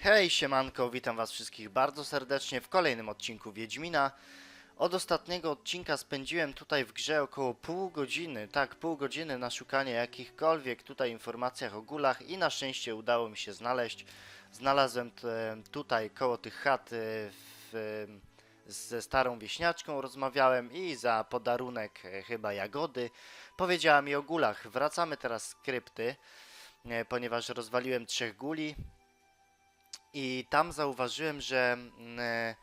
Hej, siemanko, witam was wszystkich bardzo serdecznie w kolejnym odcinku Wiedźmina. Od ostatniego odcinka spędziłem tutaj w grze około pół godziny, tak, pół godziny na szukanie jakichkolwiek tutaj informacjach o gulach i na szczęście udało mi się znaleźć. Znalazłem tutaj koło tych chat e, w, ze starą wieśniaczką rozmawiałem i za podarunek e, chyba jagody powiedziała mi o gulach. Wracamy teraz z krypty, e, ponieważ rozwaliłem trzech guli, i tam zauważyłem, że mm, e,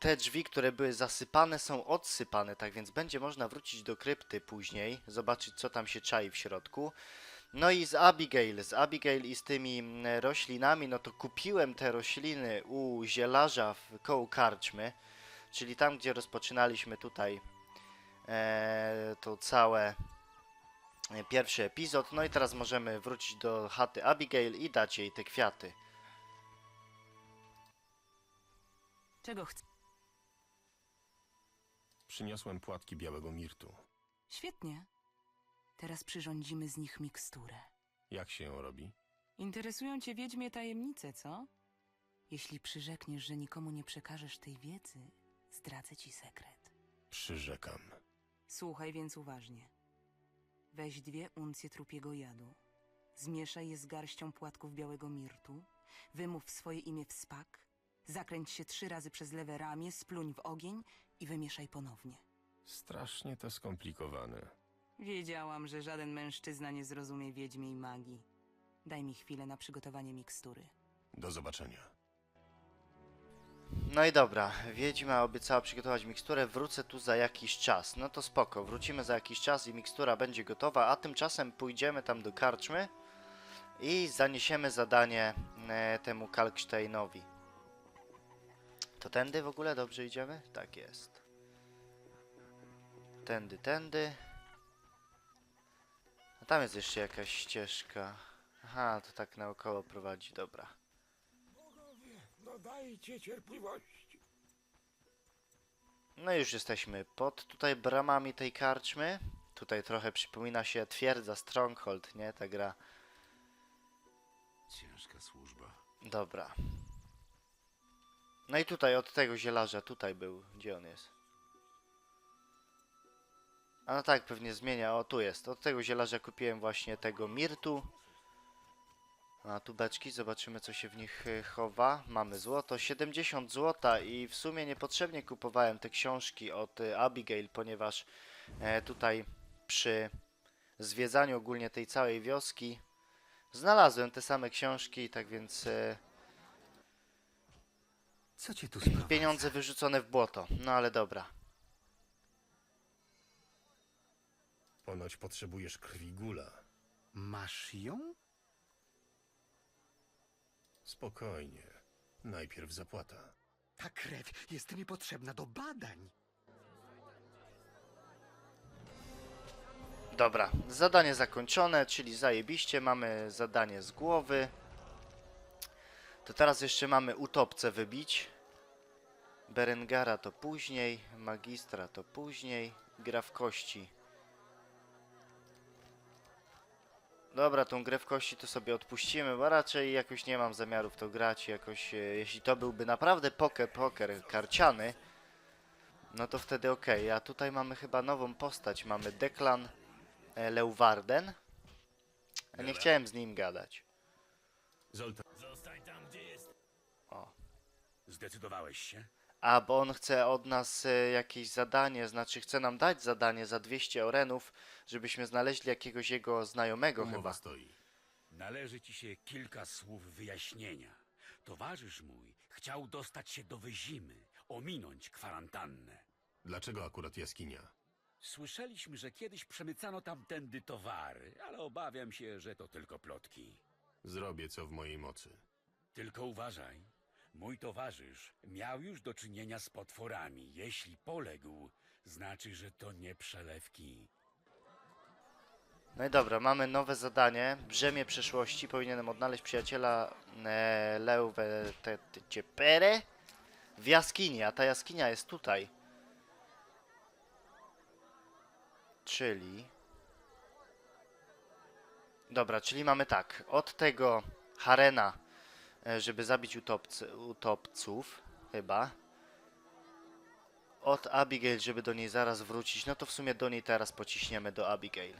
te drzwi, które były zasypane, są odsypane, tak więc będzie można wrócić do krypty później, zobaczyć co tam się czai w środku. No i z Abigail, z Abigail i z tymi mm, roślinami, no to kupiłem te rośliny u zielarza w koło karczmy, czyli tam, gdzie rozpoczynaliśmy tutaj e, to całe e, pierwszy epizod. No i teraz możemy wrócić do chaty Abigail i dać jej te kwiaty. Czego chcesz? Przyniosłem płatki białego mirtu. Świetnie. Teraz przyrządzimy z nich miksturę. Jak się ją robi? Interesują cię wiedźmie tajemnice, co? Jeśli przyrzekniesz, że nikomu nie przekażesz tej wiedzy, zdradzę ci sekret. Przyrzekam. Słuchaj więc uważnie. Weź dwie uncje trupiego jadu. Zmieszaj je z garścią płatków białego mirtu. Wymów swoje imię w spak. Zakręć się trzy razy przez lewe ramię, spluń w ogień i wymieszaj ponownie. Strasznie to skomplikowane. Wiedziałam, że żaden mężczyzna nie zrozumie wiedźmiej magii. Daj mi chwilę na przygotowanie mikstury. Do zobaczenia. No i dobra, Wiedźma obiecała przygotować miksturę, wrócę tu za jakiś czas. No to spoko, wrócimy za jakiś czas i mikstura będzie gotowa, a tymczasem pójdziemy tam do karczmy i zaniesiemy zadanie e, temu Kalksteinowi. To tędy w ogóle dobrze idziemy? Tak jest. Tędy, tędy. A tam jest jeszcze jakaś ścieżka. Aha, to tak naokoło prowadzi, dobra. Bogowie, dodajcie cierpliwości. No już jesteśmy pod tutaj bramami tej karczmy. Tutaj trochę przypomina się twierdza Stronghold, nie? Ta gra. Ciężka służba. Dobra. No i tutaj od tego zielarza tutaj był. Gdzie on jest? A no tak, pewnie zmienia. O, tu jest. Od tego zielarza kupiłem właśnie tego mirtu. A tu beczki, zobaczymy co się w nich e, chowa. Mamy złoto, 70 złota i w sumie niepotrzebnie kupowałem te książki od e, Abigail, ponieważ e, tutaj przy zwiedzaniu ogólnie tej całej wioski znalazłem te same książki, tak więc e, Co cię tu sprowadza? pieniądze wyrzucone w błoto. No ale dobra. Ponoć potrzebujesz krwi gula. Masz ją? Spokojnie. Najpierw zapłata. Ta krew jest mi potrzebna do badań. Dobra, zadanie zakończone, czyli zajebiście, mamy zadanie z głowy. To teraz jeszcze mamy utopce wybić. Berengara to później, magistra to później, gra w kości. Dobra, tą grę w kości to sobie odpuścimy, bo raczej jakoś nie mam zamiaru w to grać. Jakoś, e, jeśli to byłby naprawdę poker, poker karciany, no to wtedy okej. A tutaj mamy chyba nową postać. Mamy Deklan e, Leuwarden. A nie chciałem z nim gadać. Zdecydowałeś się? A, bo on chce od nas e, jakieś zadanie, znaczy chce nam dać zadanie za 200 orenów, żebyśmy znaleźli jakiegoś jego znajomego Umowa chyba. stoi. Należy ci się kilka słów wyjaśnienia. Towarzysz mój chciał dostać się do Wyzimy, ominąć kwarantannę. Dlaczego akurat jaskinia? Słyszeliśmy, że kiedyś przemycano tamtędy towary, ale obawiam się, że to tylko plotki. Zrobię co w mojej mocy. Tylko uważaj. Mój towarzysz miał już do czynienia z potworami. Jeśli poległ, znaczy, że to nie przelewki. No i dobra, mamy nowe zadanie. Brzemię przeszłości. Powinienem odnaleźć przyjaciela e, Leuwe Ciepere w jaskini, a ta jaskinia jest tutaj. Czyli... Dobra, czyli mamy tak. Od tego Harena żeby zabić utopcy, utopców, chyba. Od Abigail, żeby do niej zaraz wrócić. No to w sumie do niej teraz pociśniemy do Abigail.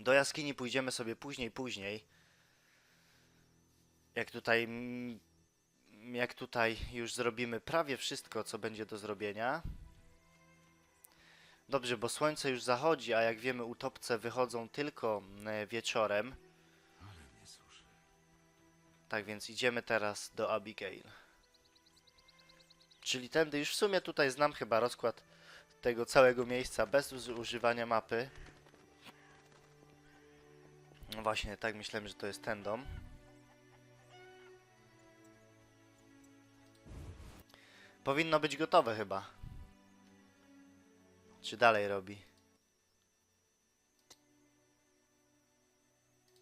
Do jaskini pójdziemy sobie później, później. Jak tutaj, jak tutaj już zrobimy prawie wszystko, co będzie do zrobienia. Dobrze, bo słońce już zachodzi, a jak wiemy, utopce wychodzą tylko e, wieczorem. Tak więc idziemy teraz do Abigail. Czyli tędy już w sumie tutaj znam chyba rozkład tego całego miejsca bez uży- używania mapy. No właśnie, tak myślałem, że to jest ten dom. Powinno być gotowe chyba. Czy dalej robi?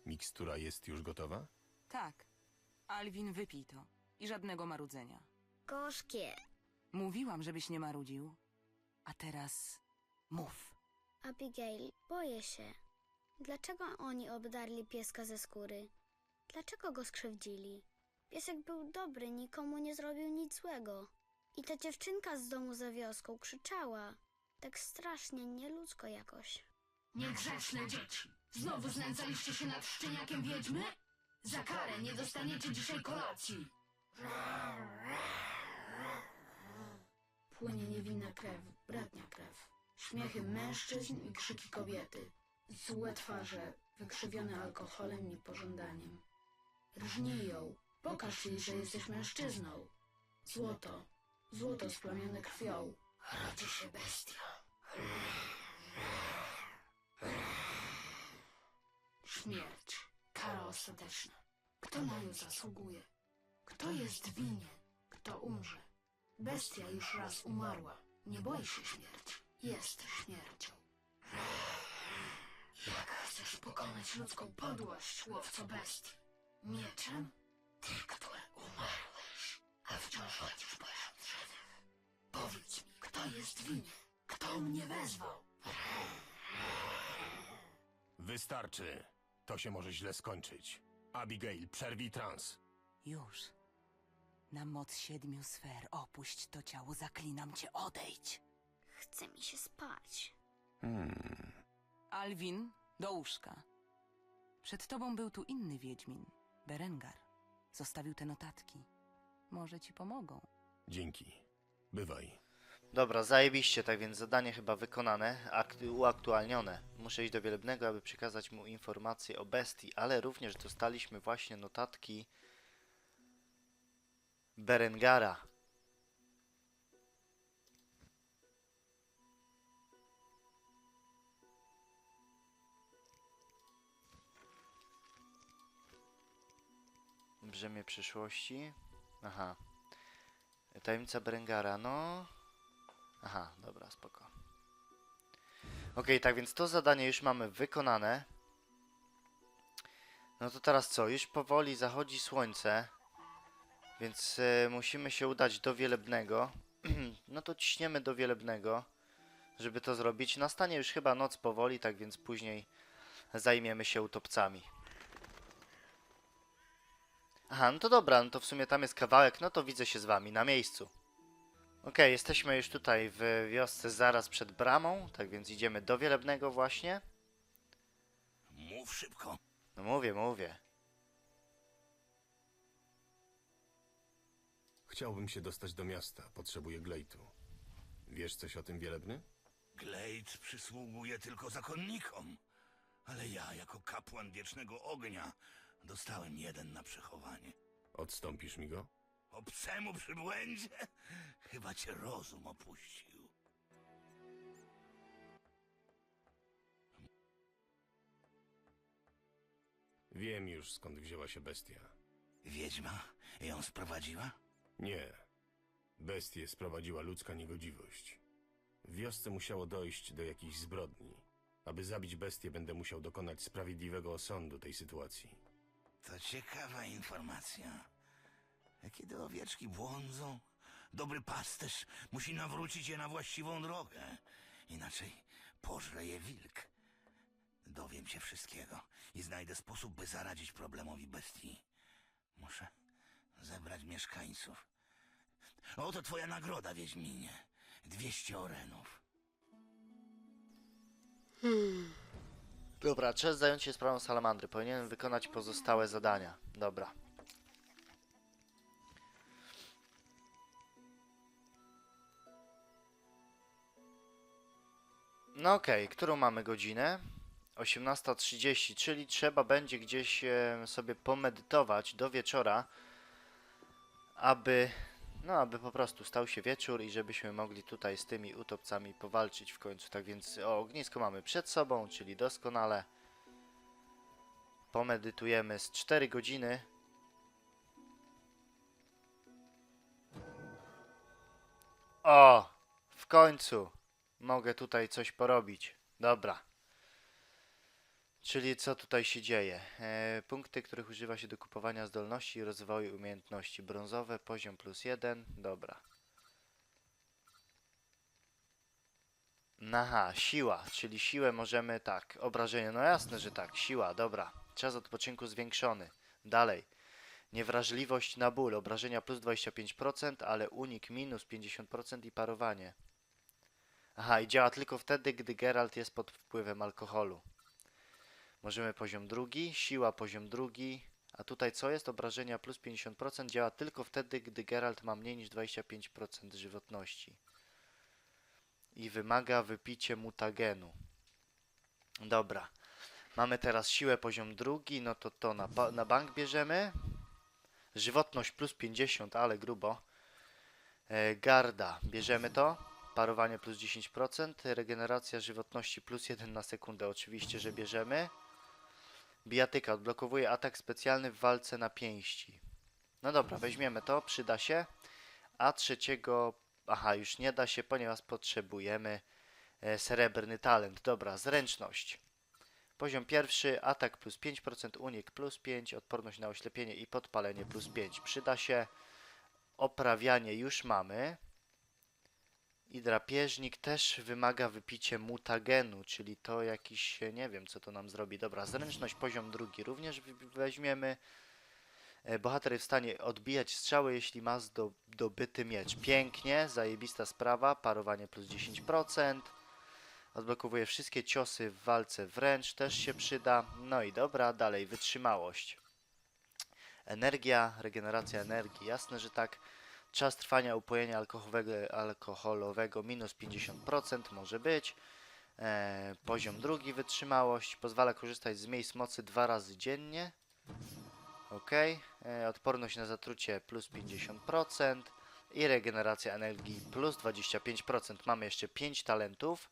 Mikstura jest już gotowa? Tak. Alwin, wypij to. I żadnego marudzenia. Gorzkie. Mówiłam, żebyś nie marudził. A teraz mów. Abigail, boję się. Dlaczego oni obdarli pieska ze skóry? Dlaczego go skrzywdzili? Piesek był dobry, nikomu nie zrobił nic złego. I ta dziewczynka z domu za wioską krzyczała. Tak strasznie nieludzko jakoś. Niegrzeczne dzieci! Znowu znęcaliście się nad szczeniakiem wiedźmy? Za karę nie dostaniecie dzisiaj kolacji! Płynie niewinna krew, bratnia krew. Śmiechy mężczyzn i krzyki kobiety. Złe twarze, wykrzywione alkoholem i pożądaniem. Rżnij ją, pokaż jej, że jesteś mężczyzną. Złoto, złoto splamione krwią. Rodzi się bestia. Śmierć. Kara ostateczna. Kto na nią zasługuje? Kto jest winien? Kto umrze? Bestia już raz umarła. Nie boi się śmierci. Jest śmiercią. Jak chcesz pokonać ludzką podłość, łowco bestii? Mieczem? Ty, który umarłeś, a wciąż chodzisz po żywych. Powiedz mi, kto jest winien? Kto mnie wezwał? Wystarczy. To się może źle skończyć. Abigail, przerwij trans. Już. Na moc siedmiu sfer opuść to ciało, zaklinam cię, odejdź. Chce mi się spać. Alwin, do łóżka. Przed tobą był tu inny wiedźmin, Berengar. Zostawił te notatki. Może ci pomogą. Dzięki. Bywaj. Dobra, zajebiście, tak więc zadanie chyba wykonane, uaktualnione. Muszę iść do Wielebnego, aby przekazać mu informacje o bestii, ale również dostaliśmy właśnie notatki Berengara. Brzemię przyszłości. Aha. Tajemnica Berengara, no. Aha, dobra, spoko. Okej, tak więc to zadanie już mamy wykonane. No to teraz co? Już powoli zachodzi słońce. Więc e, musimy się udać do Wielebnego. no to ciśniemy do Wielebnego, żeby to zrobić. Nastanie już chyba noc powoli, tak więc później zajmiemy się utopcami. Aha, no to dobra, no to w sumie tam jest kawałek, no to widzę się z wami na miejscu. Okej, jesteśmy już tutaj w wiosce zaraz przed bramą, tak więc idziemy do Wielebnego właśnie. Mów szybko. No mówię, mówię. Chciałbym się dostać do miasta. Potrzebuję glejtu. Wiesz coś o tym, Wielebny? Glejt przysługuje tylko zakonnikom, ale ja, jako kapłan wiecznego ognia, dostałem jeden na przechowanie. Odstąpisz mi go? Obcemu przybłędzie? Chyba cię rozum opuścił. Wiem już, skąd wzięła się bestia. Wiedźma ją sprowadziła? Nie. Bestię sprowadziła ludzka niegodziwość. W wiosce musiało dojść do jakichś zbrodni. Aby zabić bestię, będę musiał dokonać sprawiedliwego osądu tej sytuacji. To ciekawa informacja. Kiedy owieczki błądzą, dobry pasterz musi nawrócić je na właściwą drogę. Inaczej pożre je wilk. Dowiem się wszystkiego i znajdę sposób, by zaradzić problemowi bestii. mieszkańców. Oto twoja nagroda, Wiedźminie. 200 orenów. Dobra, czas zająć się sprawą salamandry. Powinienem wykonać pozostałe zadania. Dobra. No okej, którą mamy godzinę? 18.30, czyli trzeba będzie gdzieś e, sobie pomedytować do wieczora, aby, no aby po prostu stał się wieczór i żebyśmy mogli tutaj z tymi utopcami powalczyć w końcu. Tak więc o, ognisko mamy przed sobą, czyli doskonale. Pomedytujemy z 4 godziny. O! W końcu mogę tutaj coś porobić. Dobra. Czyli co tutaj się dzieje? E, punkty, których używa się do kupowania zdolności i rozwoju umiejętności. Brązowe, poziom plus 1. Dobra. Aha, siła, czyli siłę możemy tak. Obrażenie, no jasne, że tak. Siła, dobra. Czas odpoczynku zwiększony. Dalej. Niewrażliwość na ból. Obrażenia plus 25%, ale unik minus 50% i parowanie. Aha, i działa tylko wtedy, gdy Geralt jest pod wpływem alkoholu. Możemy poziom drugi, siła poziom drugi, a tutaj co jest? Obrażenia plus 50% działa tylko wtedy, gdy Geralt ma mniej niż 25% żywotności. I wymaga wypicie mutagenu. Dobra. Mamy teraz siłę poziom drugi, no to to na, na bank bierzemy. Żywotność plus 50, ale grubo. E, garda, bierzemy to. Parowanie plus 10%. Regeneracja żywotności plus 1 na sekundę, oczywiście, że bierzemy. Bijatyka odblokowuje atak specjalny w walce na pięści. No dobra, weźmiemy to, przyda się. A trzeciego, aha, już nie da się, ponieważ potrzebujemy e, srebrny talent. Dobra, zręczność. Poziom pierwszy, atak plus 5%, unik plus 5, odporność na oślepienie i podpalenie plus 5. Przyda się. Oprawianie już mamy. I drapieżnik też wymaga wypicie mutagenu, czyli to jakiś, e, nie wiem co to nam zrobi. Dobra, zręczność poziom drugi również weźmiemy. E, Bohater jest w stanie odbijać strzały, jeśli ma zdobyty miecz. Pięknie, zajebista sprawa, parowanie plus 10%. Odblokowuje wszystkie ciosy w walce wręcz, też się przyda. No i dobra, dalej, wytrzymałość. Energia, regeneracja energii, jasne, że tak. Czas trwania upojenia alkoholowego, alkoholowego minus 50% może być. E, poziom drugi, wytrzymałość. Pozwala korzystać z miejsc mocy dwa razy dziennie. Ok. E, odporność na zatrucie plus 50%. I regeneracja energii plus 25%. Mamy jeszcze 5 talentów.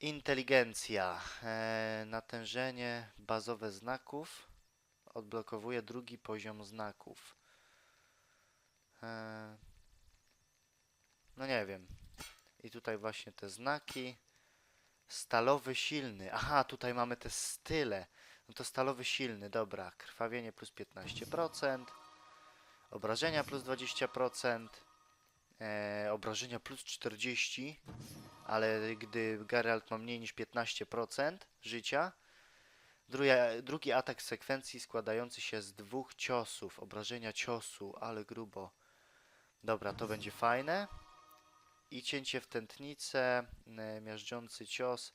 Inteligencja. E, natężenie bazowe znaków. Odblokowuje drugi poziom znaków. E, no nie wiem. I tutaj właśnie te znaki. Stalowy silny. Aha, tutaj mamy te style. No to stalowy silny, dobra. Krwawienie plus 15%. Obrażenia plus 20%. E, obrażenia plus 40%. Ale gdy Geralt ma mniej niż 15% życia. Drugi, drugi atak sekwencji składający się z dwóch ciosów. Obrażenia ciosu, ale grubo. Dobra, to będzie fajne. I cięcie w tętnicę, e, miażdżący cios.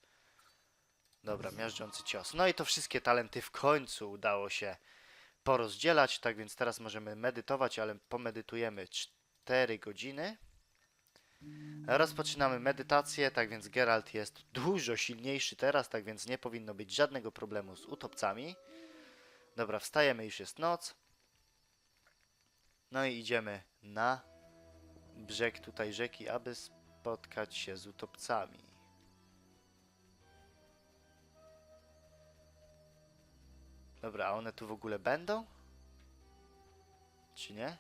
Dobra, miażdżący cios. No i to wszystkie talenty w końcu udało się porozdzielać. Tak więc teraz możemy medytować, ale pomedytujemy 4 godziny. Rozpoczynamy medytację, tak więc Geralt jest dużo silniejszy teraz, tak więc nie powinno być żadnego problemu z utopcami. Dobra, wstajemy, już jest noc. No i idziemy na brzeg tutaj rzeki, aby spotkać się z utopcami. Dobra, a one tu w ogóle będą? Czy nie?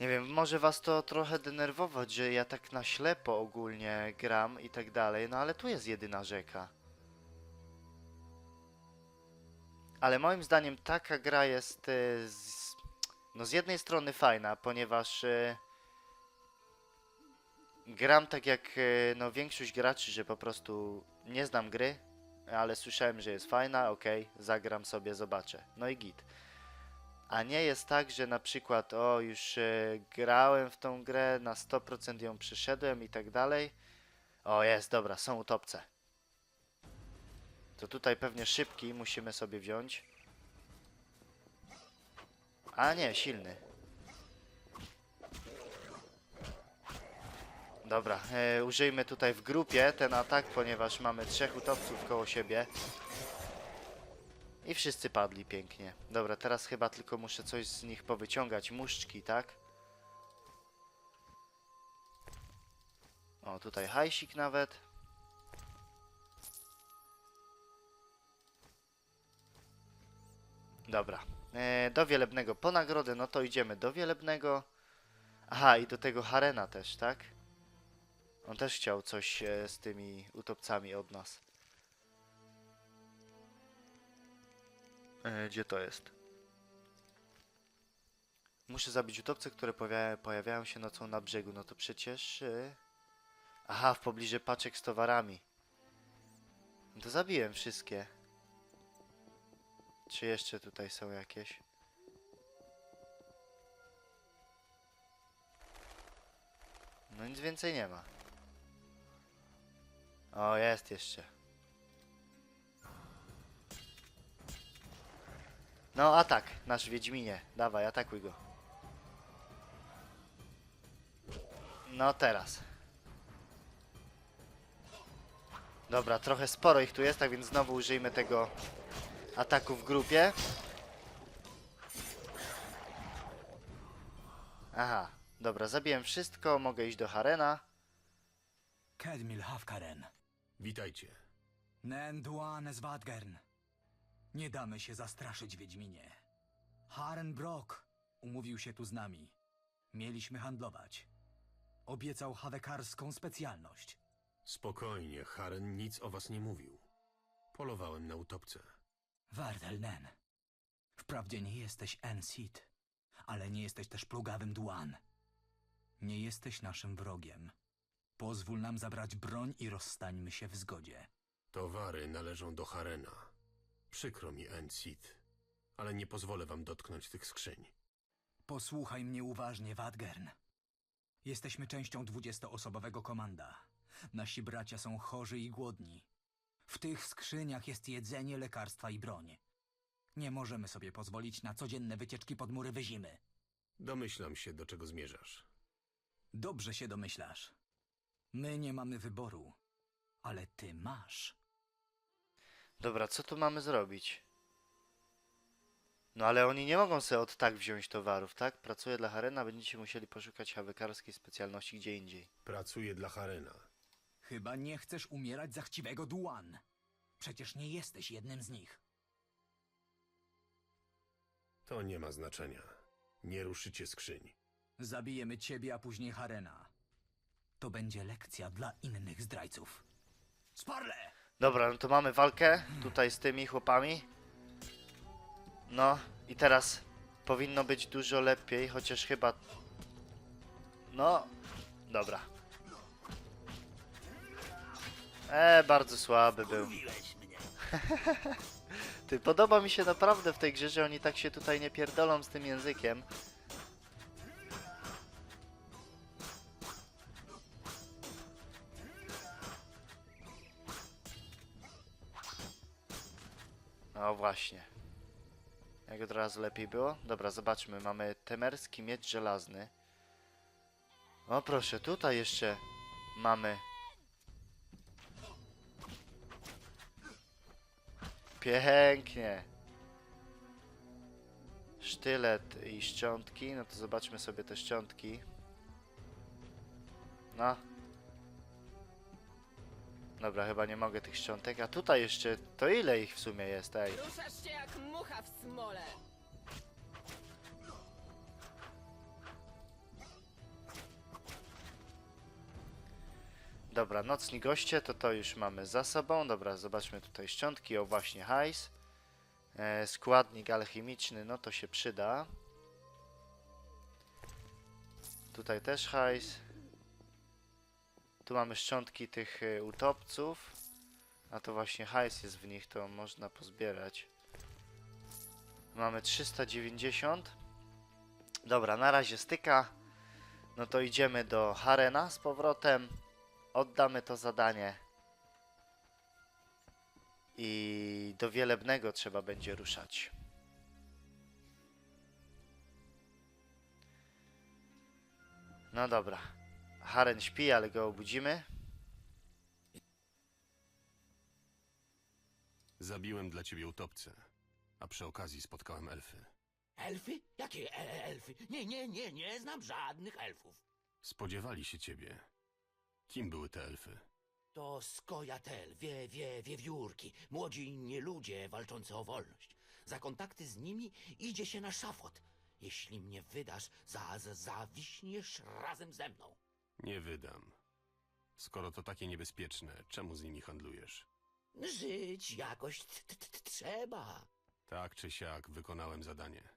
Nie wiem, może was to trochę denerwować, że ja tak na ślepo ogólnie gram i tak dalej, no ale tu jest jedyna rzeka. Ale moim zdaniem taka gra jest e, z, no z jednej strony fajna, ponieważ e, gram tak jak e, no większość graczy, że po prostu nie znam gry, ale słyszałem, że jest fajna, okej, zagram sobie, zobaczę. No i git. A nie jest tak, że na przykład, o, już e, grałem w tą grę, na 100% ją przeszedłem i tak dalej. O, jest, dobra, są utopce. To tutaj pewnie szybki musimy sobie wziąć. A nie, silny. Dobra, e, użyjmy tutaj w grupie ten atak, ponieważ mamy trzech utopców koło siebie. I wszyscy padli pięknie. Dobra, teraz chyba tylko muszę coś z nich powyciągać. Muszczki, tak? O, tutaj hajsik nawet. Dobra. E, do Wielebnego po nagrodę, no to idziemy do Wielebnego. Aha, i do tego Harena też, tak? On też chciał coś e, z tymi utopcami od nas. E, gdzie to jest? Muszę zabić utopce, które pojawia pojawiają się nocą na brzegu. No to przecież... Aha, w pobliżu paczek z towarami. No to zabiłem wszystkie. Czy jeszcze tutaj są jakieś? No nic więcej nie ma. O, jest jeszcze. No, atak, nasz Wiedźminie. Dawaj, atakuj go. No, teraz. Dobra, trochę sporo ich tu jest, tak więc znowu użyjmy tego ataku w grupie. Aha, dobra, zabiłem wszystko, mogę iść do Harena. Kedmil Hafkaren. Witajcie. Nen Duane Svadgern. Nie damy się zastraszyć, Wiedźminie. Haren Brock umówił się tu z nami. Mieliśmy handlować. Obiecał hawekarską specjalność. Spokojnie, Haren nic o was nie mówił. Polowałem na utopce. Wardel Nen. Wprawdzie nie jesteś Ensit, ale nie jesteś też plugawym Duan. Nie jesteś naszym wrogiem. Pozwól nam zabrać broń i rozstańmy się w zgodzie. Towary należą do Harena. Przykro mi, Encid, ale nie pozwolę wam dotknąć tych skrzyń. Posłuchaj mnie uważnie, Wadgern. Jesteśmy częścią dwudziestoosobowego komanda. Nasi bracia są chorzy i głodni. W tych skrzyniach jest jedzenie, lekarstwa i broń. Nie możemy sobie pozwolić na codzienne wycieczki pod mury wyzimy. Domyślam się, do czego zmierzasz. Dobrze się domyślasz. My nie mamy wyboru, ale ty masz. Dobra, co tu mamy zrobić? No ale oni nie mogą sobie od tak wziąć towarów, tak? Pracuję dla Harena, będziecie musieli poszukać hawekarskiej specjalności gdzie indziej. Pracuję dla Harena. Chyba nie chcesz umierać za chciwego Duan. Przecież nie jesteś jednym z nich. To nie ma znaczenia. Nie ruszycie skrzyń. Zabijemy ciebie, a później Harena. To będzie lekcja dla innych zdrajców. Sparle! Dobra, no to mamy walkę tutaj z tymi chłopami. No i teraz powinno być dużo lepiej, chociaż chyba... No, dobra. E, bardzo słaby był. Ty, podoba mi się naprawdę w tej grze, że oni tak się tutaj nie pierdolą z tym językiem. No właśnie. Jak od razu lepiej było? Dobra, zobaczmy. Mamy temerski miecz żelazny. O proszę, tutaj jeszcze mamy. Pięknie. Sztylet i szczątki. No to zobaczmy sobie te szczątki. No. Dobra, chyba nie mogę tych szczątek. A tutaj jeszcze, to ile ich w sumie jest, ej? Ruszasz się jak mucha w smole. Dobra, nocni goście, to to już mamy za sobą. Dobra, zobaczmy tutaj szczątki. O, właśnie hajs. E, składnik alchemiczny, no to się przyda. Tutaj też hajs. Tu mamy szczątki tych e, utopców. A to właśnie hajs jest w nich, to można pozbierać. Mamy 390. Dobra, na razie styka. No to idziemy do Harena z powrotem. Oddamy to zadanie. I do Wielebnego trzeba będzie ruszać. No dobra. Haren śpi, ale go obudzimy. Zabiłem dla ciebie utopcę, a przy okazji spotkałem elfy. Elfy? Jakie e elfy? Nie, nie, nie, nie znam żadnych elfów. Spodziewali się ciebie. Kim były te elfy? To skojatel, wie, wie, wiewiórki, młodzi nie ludzie walczący o wolność. Za kontakty z nimi idzie się na szafot. Jeśli mnie wydasz, za, za, zawiśniesz razem ze mną. Nie wydam. Skoro to takie niebezpieczne, czemu z nimi handlujesz? Żyć jakoś t, t, t, trzeba. Tak czy siak wykonałem zadanie.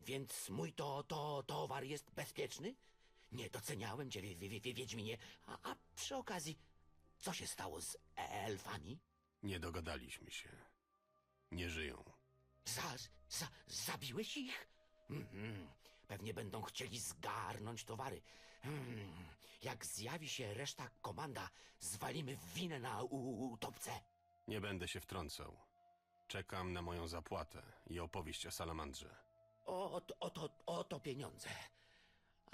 Więc mój to, to towar jest bezpieczny? Nie doceniałem cię, wie, wie, wie, Wiedźminie. A, a przy okazji, co się stało z elfami? Nie dogadaliśmy się. Nie żyją. Za, za, zabiłeś ich? Mhm. Pewnie będą chcieli zgarnąć towary. Hmm. Jak zjawi się reszta komanda, zwalimy winę na utopce. Nie będę się wtrącał. Czekam na moją zapłatę i opowieść o salamandrze. O, to- oto, oto pieniądze.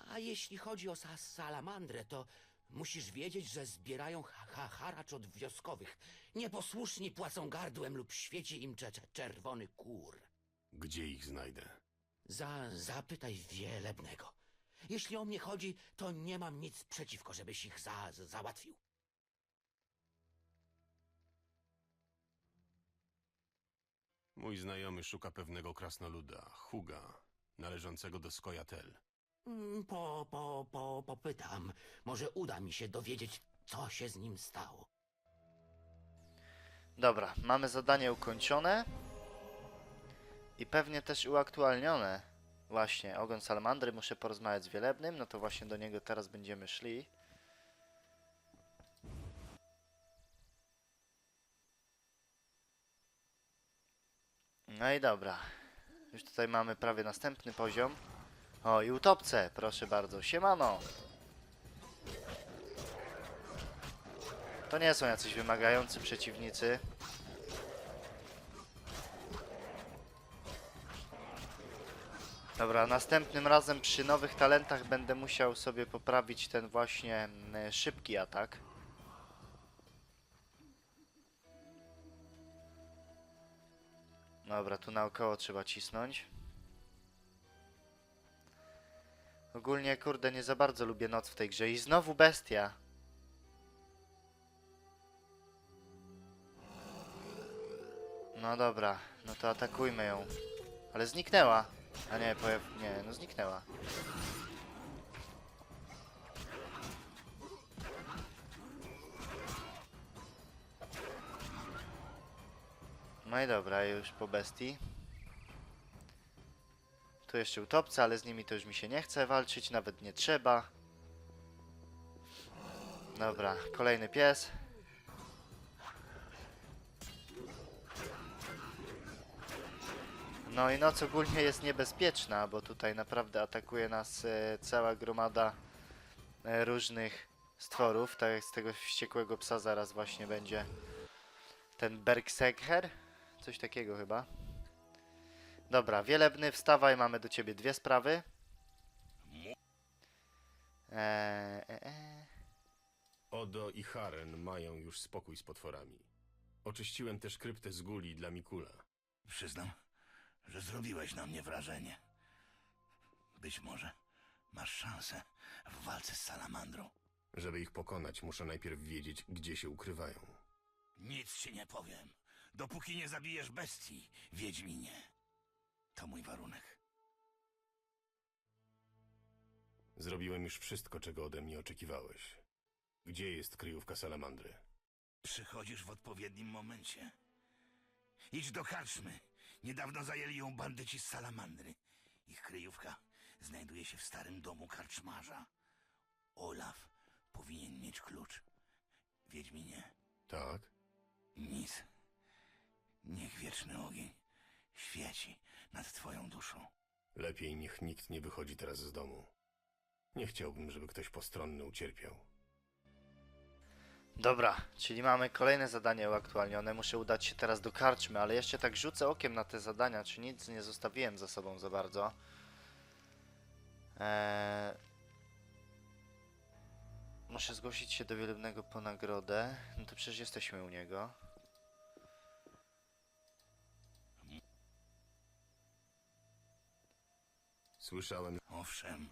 A jeśli chodzi o sa salamandrę, to musisz wiedzieć, że zbierają ha ha haracz od wioskowych. Nieposłuszni płacą gardłem lub świeci im cze cze czerwony kur. Gdzie ich znajdę? Za, zapytaj wielebnego. Jeśli o mnie chodzi, to nie mam nic przeciwko, żebyś ich za, załatwił. Mój znajomy szuka pewnego krasnoluda, Huga, należącego do Skojatel. Mm, Po, po, po, popytam. Może uda mi się dowiedzieć, co się z nim stało. Dobra, mamy zadanie ukończone. I pewnie też uaktualnione. Właśnie, ogon salamandry, muszę porozmawiać z Wielebnym, no to właśnie do niego teraz będziemy szli. No i dobra. Już tutaj mamy prawie następny poziom. O, i utopce, proszę bardzo. Siemano! To nie są jacyś wymagający przeciwnicy. Dobra, następnym razem przy nowych talentach będę musiał sobie poprawić ten właśnie mm, szybki atak. Dobra, tu naokoło trzeba cisnąć. Ogólnie, kurde, nie za bardzo lubię noc w tej grze. I znowu bestia. No dobra, no to atakujmy ją. Ale zniknęła. A nie, pojaw... Nie, no zniknęła. No i dobra, już po bestii. Tu jeszcze utopce, ale z nimi to już mi się nie chce walczyć, nawet nie trzeba. Dobra, kolejny pies. No i noc ogólnie jest niebezpieczna, bo tutaj naprawdę atakuje nas e, cała gromada e, różnych stworów. Tak jak z tego wściekłego psa zaraz właśnie będzie ten Bergsekher. Coś takiego chyba. Dobra, Wielebny, wstawaj, mamy do ciebie dwie sprawy. Eee, e, e. Odo i Haren mają już spokój z potworami. Oczyściłem też kryptę z guli dla Mikula. Przyznam, że zrobiłeś na mnie wrażenie. Być może masz szansę w walce z salamandrą. Żeby ich pokonać, muszę najpierw wiedzieć, gdzie się ukrywają. Nic ci nie powiem, dopóki nie zabijesz bestii, Wiedźminie. To mój warunek. Zrobiłem już wszystko, czego ode mnie oczekiwałeś. Gdzie jest kryjówka salamandry? Przychodzisz w odpowiednim momencie. Idź do karczmy. Niedawno zajęli ją bandyci z salamandry. Ich kryjówka znajduje się w starym domu karczmarza. Olaf powinien mieć klucz. Wiedźminie, Tak? Nic. Niech wieczny ogień świeci nad twoją duszą. Lepiej niech nikt nie wychodzi teraz z domu. Nie chciałbym, żeby ktoś postronny ucierpiał. Dobra, czyli mamy kolejne zadanie uaktualnione. Muszę udać się teraz do karczmy, ale jeszcze tak rzucę okiem na te zadania, czy nic nie zostawiłem za sobą za bardzo. Eee... Muszę zgłosić się do wielebnego po nagrodę. No to przecież jesteśmy u niego. Słyszałem, Owszem,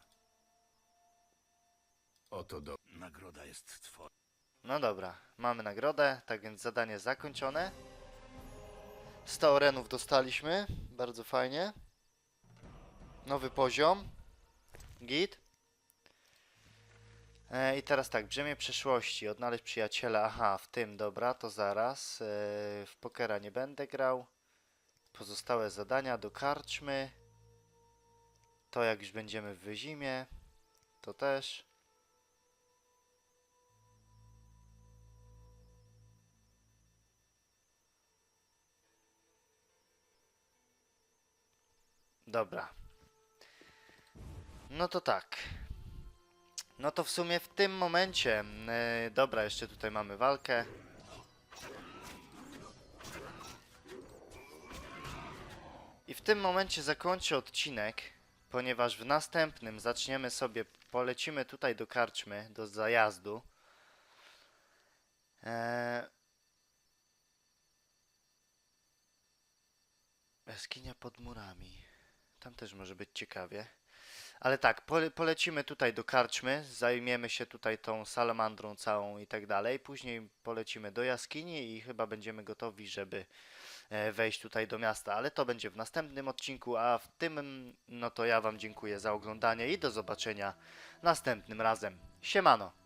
oto do... nagroda jest twoja. No dobra, mamy nagrodę, tak więc zadanie zakończone. 100 orenów dostaliśmy, bardzo fajnie. Nowy poziom. Git. E, I teraz tak, brzemię przeszłości, odnaleźć przyjaciela, aha, w tym, dobra, to zaraz. E, w pokera nie będę grał. Pozostałe zadania do karczmy. To jak już będziemy w Wyzimie, to też. Dobra. No to tak. No to w sumie w tym momencie. Yy, dobra, jeszcze tutaj mamy walkę. I w tym momencie zakończę odcinek, ponieważ w następnym zaczniemy sobie, polecimy tutaj do karczmy, do zajazdu. Eee... Jaskinia pod murami. Tam też może być ciekawie. Ale tak, pole, polecimy tutaj do karczmy, zajmiemy się tutaj tą salamandrą całą i tak dalej. Później polecimy do jaskini i chyba będziemy gotowi, żeby wejść tutaj do miasta. Ale to będzie w następnym odcinku, a w tym, no to ja Wam dziękuję za oglądanie i do zobaczenia następnym razem. Siemano!